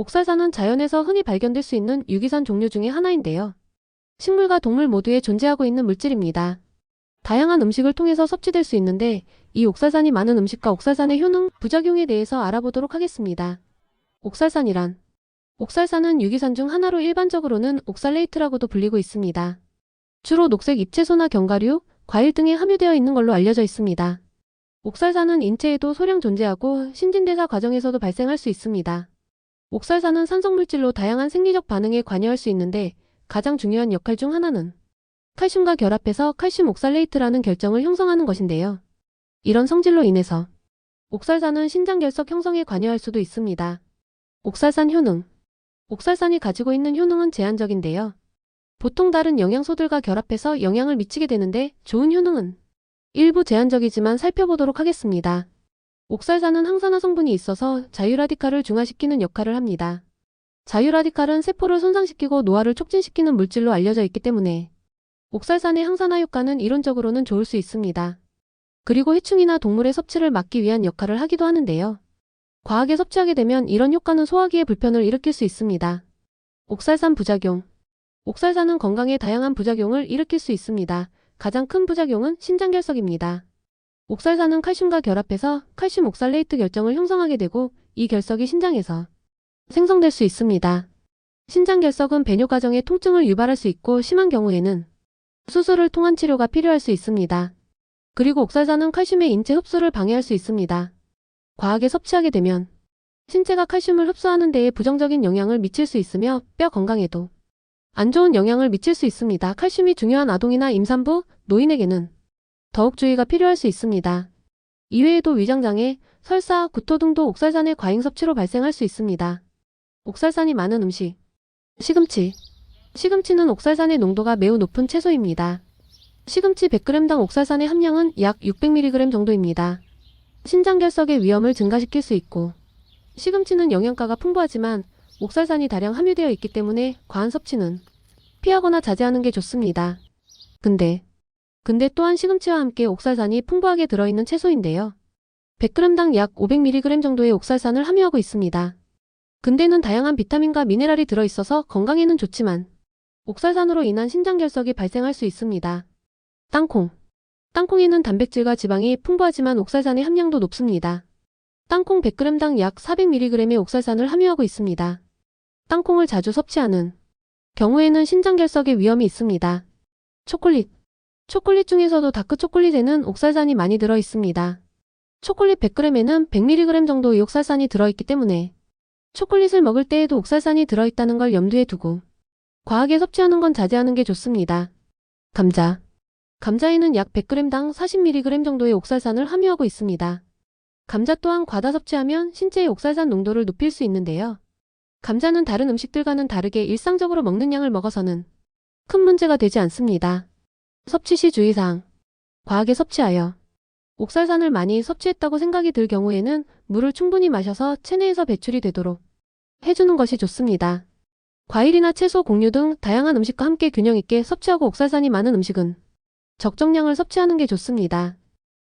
옥살산은 자연에서 흔히 발견될 수 있는 유기산 종류 중의 하나인데요. 식물과 동물 모두에 존재하고 있는 물질입니다. 다양한 음식을 통해서 섭취될 수 있는데 이 옥살산이 많은 음식과 옥살산의 효능, 부작용에 대해서 알아보도록 하겠습니다. 옥살산이란 옥살산은 유기산 중 하나로 일반적으로는 옥살레이트라고도 불리고 있습니다. 주로 녹색 잎채소나 견과류, 과일 등에 함유되어 있는 걸로 알려져 있습니다. 옥살산은 인체에도 소량 존재하고 신진대사 과정에서도 발생할 수 있습니다. 옥살산은 산성물질로 다양한 생리적 반응에 관여할 수 있는데 가장 중요한 역할 중 하나는 칼슘과 결합해서 칼슘 옥살레이트라는 결정을 형성하는 것인데요. 이런 성질로 인해서 옥살산은 신장결석 형성에 관여할 수도 있습니다. 옥살산 효능 옥살산이 가지고 있는 효능은 제한적인데요. 보통 다른 영양소들과 결합해서 영향을 미치게 되는데 좋은 효능은 일부 제한적이지만 살펴보도록 하겠습니다. 옥살산은 항산화 성분이 있어서 자유라디칼을 중화시키는 역할을 합니다. 자유라디칼은 세포를 손상시키고 노화를 촉진시키는 물질로 알려져 있기 때문에 옥살산의 항산화 효과는 이론적으로는 좋을 수 있습니다. 그리고 해충이나 동물의 섭취를 막기 위한 역할을 하기도 하는데요. 과하게 섭취하게 되면 이런 효과는 소화기에 불편을 일으킬 수 있습니다. 옥살산 부작용 옥살산은 건강에 다양한 부작용을 일으킬 수 있습니다. 가장 큰 부작용은 신장결석입니다. 옥살산은 칼슘과 결합해서 칼슘 옥살레이트 결정을 형성하게 되고 이 결석이 신장에서 생성될 수 있습니다. 신장 결석은 배뇨 과정에 통증을 유발할 수 있고 심한 경우에는 수술을 통한 치료가 필요할 수 있습니다. 그리고 옥살산은 칼슘의 인체 흡수를 방해할 수 있습니다. 과하게 섭취하게 되면 신체가 칼슘을 흡수하는 데에 부정적인 영향을 미칠 수 있으며 뼈 건강에도 안 좋은 영향을 미칠 수 있습니다. 칼슘이 중요한 아동이나 임산부, 노인에게는 더욱 주의가 필요할 수 있습니다. 이외에도 위장장애, 설사, 구토 등도 옥살산의 과잉 섭취로 발생할 수 있습니다. 옥살산이 많은 음식 시금치 시금치는 옥살산의 농도가 매우 높은 채소입니다. 시금치 100g당 옥살산의 함량은 약 600mg 정도입니다. 신장결석의 위험을 증가시킬 수 있고 시금치는 영양가가 풍부하지만 옥살산이 다량 함유되어 있기 때문에 과한 섭취는 피하거나 자제하는 게 좋습니다. 근데 근데 또한 시금치와 함께 옥살산이 풍부하게 들어있는 채소인데요. 100g당 약 500mg 정도의 옥살산을 함유하고 있습니다. 근대는 다양한 비타민과 미네랄이 들어있어서 건강에는 좋지만 옥살산으로 인한 신장결석이 발생할 수 있습니다. 땅콩 땅콩에는 단백질과 지방이 풍부하지만 옥살산의 함량도 높습니다. 땅콩 100g당 약 400mg의 옥살산을 함유하고 있습니다. 땅콩을 자주 섭취하는 경우에는 신장결석의 위험이 있습니다. 초콜릿 초콜릿 중에서도 다크 초콜릿에는 옥살산이 많이 들어 있습니다. 초콜릿 100g에는 100mg 정도의 옥살산이 들어있기 때문에 초콜릿을 먹을 때에도 옥살산이 들어있다는 걸 염두에 두고 과하게 섭취하는 건 자제하는 게 좋습니다. 감자 감자에는 약 100g당 40mg 정도의 옥살산을 함유하고 있습니다. 감자 또한 과다 섭취하면 신체의 옥살산 농도를 높일 수 있는데요. 감자는 다른 음식들과는 다르게 일상적으로 먹는 양을 먹어서는 큰 문제가 되지 않습니다. 섭취 시 주의사항. 과하게 섭취하여 옥살산을 많이 섭취했다고 생각이 들 경우에는 물을 충분히 마셔서 체내에서 배출이 되도록 해주는 것이 좋습니다. 과일이나 채소, 곡류 등 다양한 음식과 함께 균형 있게 섭취하고 옥살산이 많은 음식은 적정량을 섭취하는 게 좋습니다.